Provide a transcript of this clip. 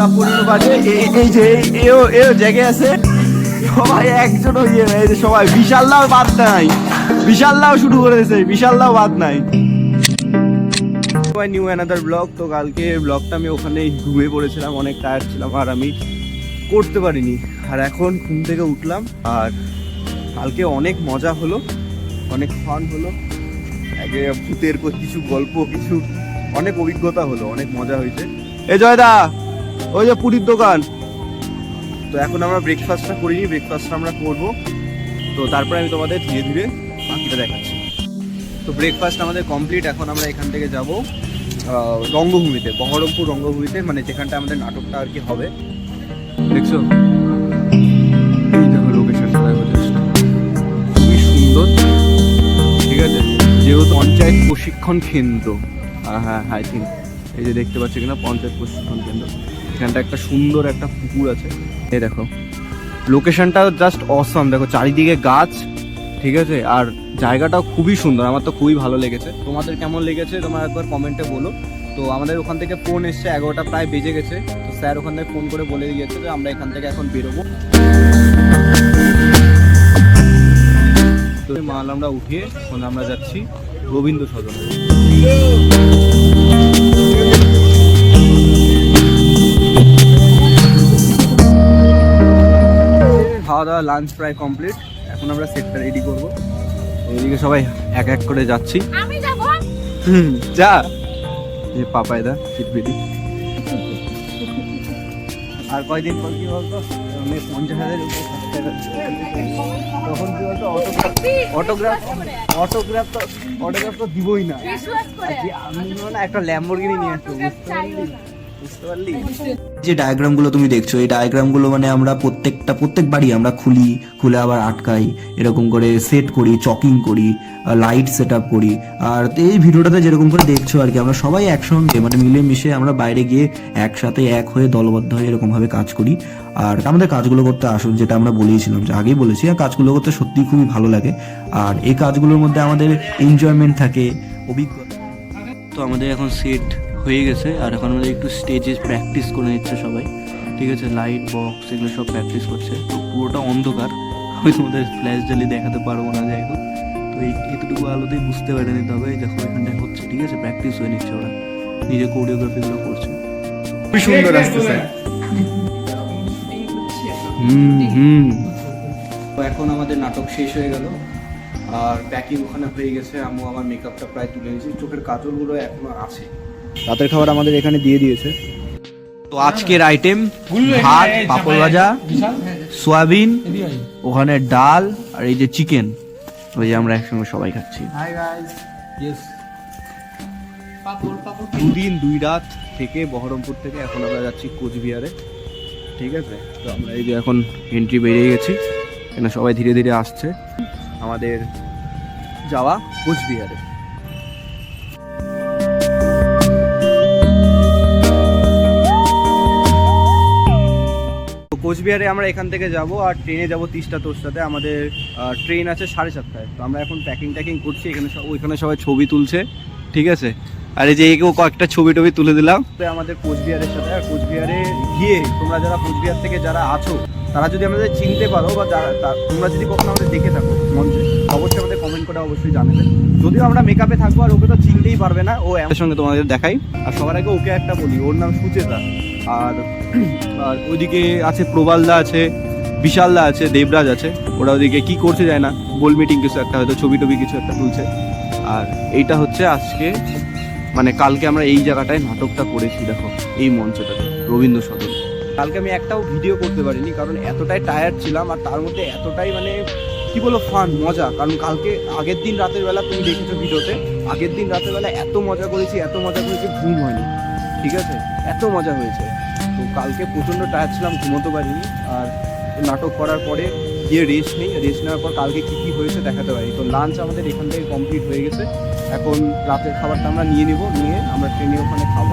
আটটা পনেরো বাজে। এই- যে, এও এও আছে। সবাই ইয়ে যে সবাই বিশাল্লাও বাদ নাই। বিশাল্লাও শুরু বিশাল্লাও বাদ নাই। নিউ অ্যানাদার ব্লগ তো কালকে ব্লগটা আমি পড়েছিলাম, অনেক টায়ার্ড ছিলাম। আর আমি করতে পারিনি। আর এখন ঘুম থেকে উঠলাম। আর কালকে অনেক মজা হলো। অনেক ফান হলো। আগে ভূতের কিছু গল্প, কিছু অনেক অভিজ্ঞতা হলো। অনেক মজা হয়েছে। এ জয়দা! ওই যে পুরীর দোকান। তো এখন আমরা ব্রেকফাস্টটা করিনি ব্রেকফাস্টটা আমরা করব। তো তারপরে আমি তোমাদের ধীরে ধীরে বাকিটা দেখাচ্ছি। তো ব্রেকফাস্ট আমাদের কমপ্লিট এখন আমরা এখান থেকে যাব রঙ্গভূমিতে, বহরমপুর রঙ্গভূমিতে মানে যেখানটা আমাদের নাটকটা আর কি হবে। দেখছ? খুবই সুন্দর। ঠিক আছে? যেহেতু পঞ্চায়েত প্রশিক্ষণ কেন্দ্র। হ্যাঁ হ্যাঁ আই থিঙ্ক এই যে দেখতে পাচ্ছি কিনা, পঞ্চায়েত প্রশিক্ষণ কেন্দ্র। এখানটা একটা সুন্দর একটা পুকুর আছে। এই দেখো। লোকেশনটা জাস্ট অসম দেখো, চারিদিকে গাছ, ঠিক আছে? আর জায়গাটাও খুবই সুন্দর। আমার তো খুবই ভালো লেগেছে। তোমাদের কেমন লেগেছে? তোমরা একবার কমেন্টে বলো। তো আমাদের ওখান থেকে ফোন এসছে, এগারোটা প্রায় বেজে গেছে। তো স্যার ওখান থেকে ফোন করে বলে দিয়েছে যে, আমরা এখান থেকে এখন বেরোবো। মাল আমরা উঠিয়ে আমরা যাচ্ছি রবীন্দ্র সদন লাঞ্চ প্রায় কমপ্লিট এখন আমরা সেটটা রেডি করব। এদিকে সবাই এক এক করে যাচ্ছি। আমি যাব। হুম, যা। এই পাপাইদা সিট বেডি আর কয়দিন পর কি বলতো? আমি পঞ্চাশ হাজার তখন কি বলতো অটোগ্রাফ অটোগ্রাফ তো অটোগ্রাফ তো দিবই না। আমি না একটা ল্যাম্বরগিনি নিয়ে আসব বুঝতে বুঝতে পারলি? যে ডায়াগ্রামগুলো তুমি দেখছ এই ডায়াগ্রামগুলো মানে আমরা প্রত্যেকটা প্রত্যেকবারই আমরা খুলি খুলে আবার আটকাই এরকম করে সেট করি চকিং করি লাইট সেট আপ করি। আর এই ভিডিওটাতে যেরকম করে দেখছ আর কি আমরা সবাই একসঙ্গে মানে মিলে মিশে আমরা বাইরে গিয়ে একসাথে এক হয়ে দলবদ্ধ হয়ে এরকম ভাবে কাজ করি। আর আমাদের কাজগুলো করতে আসুন যেটা আমরা বলেইছিলাম যে আগেই বলেছি আর কাজগুলো করতে সত্যিই খুবই ভালো লাগে। আর এই কাজগুলোর মধ্যে আমাদের এনজয়মেন্ট থাকে অভিজ্ঞতা তো আমাদের এখন সেট হয়ে গেছে। আর এখন আমাদের একটু স্টেজে প্র্যাকটিস করে নিচ্ছে সবাই। ঠিক আছে? লাইট বক্স এগুলো সব প্র্যাকটিস করছে। তো পুরোটা অন্ধকার। আমি তোমাদের ফ্ল্যাশ জ্বালি দেখাতে পারব না যাই হোক। তো এই এতটুকু আলোতেই বুঝতে পেরে নিতে হবে দেখো এখানটায় হচ্ছে। ঠিক আছে? প্র্যাকটিস হয়ে নিচ্ছে ওরা। নিজে কোরিওগ্রাফিগুলো করছে। খুবই সুন্দর আসতেছে হুম হুম। তো এখন আমাদের নাটক শেষ হয়ে গেল। আর প্যাকিং ওখানে হয়ে গেছে। আমি আমার মেকআপটা প্রায় তুলে নিয়েছি। চোখের কাজলগুলো এখনও আছে। রাতের খাবার আমাদের এখানে দিয়ে দিয়েছে। তো আজকের আইটেম ভাত পাপড় ভাজা সয়াবিন ওখানে ডাল আর এই যে চিকেন ওই যে আমরা একসঙ্গে সবাই খাচ্ছি। দুদিন দুই রাত থেকে বহরমপুর থেকে এখন আমরা যাচ্ছি কোচবিহারে। ঠিক আছে? তো আমরা এই যে এখন এন্ট্রি বেরিয়ে গেছি। এখানে সবাই ধীরে ধীরে আসছে। আমাদের যাওয়া কোচবিহারে। কোচবিহারে আমরা এখান থেকে যাব আর ট্রেনে যাব তিস্তা তোস্তাতে। আমাদের ট্রেন আছে সাড়ে সাতটায়। তো আমরা এখন প্যাকিং ট্যাকিং করছি, এখানে ওইখানে সবাই ছবি তুলছে, ঠিক আছে? আর এই যে একেও কয়েকটা ছবি টবি তুলে দিলাম। তো আমাদের কোচবিহারের সাথে আর কোচবিহারে গিয়ে তোমরা যারা কোচবিহার থেকে যারা আছো তারা যদি আমাদের চিনতে পারো বা যারা তোমরা যদি কখনো আমাদের দেখে থাকো মঞ্চে অবশ্যই আমাদের কমেন্ট করে অবশ্যই জানাবে। যদিও আমরা মেকআপে থাকব আর ওকে তো চিনতেই পারবে না ও আমাদের সঙ্গে তোমাদের দেখাই। আর সবার আগে ওকে একটা বলি ওর নাম সুচেতা। আর আর ওইদিকে আছে প্রবালদা আছে বিশালদা আছে দেবরাজ আছে। ওরা ওদিকে কি করছে যায় না গোল মিটিং কিছু একটা হয়তো ছবি টবি কিছু একটা তুলছে। আর এইটা হচ্ছে আজকে মানে কালকে আমরা এই জায়গাটায় নাটকটা করেছি দেখো এই মঞ্চটাতে রবীন্দ্র সদন। কালকে আমি একটাও ভিডিও করতে পারিনি, কারণ এতটাই টায়ার্ড ছিলাম আর তার মধ্যে এতটাই মানে কি বলো ফান মজা। কারণ কালকে, আগের দিন রাতের বেলা তুমি দেখেছ ভিডিওতে আগের দিন রাতের বেলা এত মজা করেছি, এত মজা করেছি, ঘুম হয়নি। ঠিক আছে? এত মজা হয়েছে। তো কালকে প্রচণ্ড টায়ার্ড ছিলাম, ঘুমোতে পারিনি। আর নাটক করার পরে গিয়ে রেস্ট নেই। রেস্ট নেওয়ার পর কালকে কী কী হয়েছে দেখাতে পারি তো লাঞ্চ আমাদের এখান থেকে কমপ্লিট হয়ে গেছে। এখন রাতের খাবারটা আমরা নিয়ে নেব, নিয়ে আমরা ট্রেনে ওখানে খাব।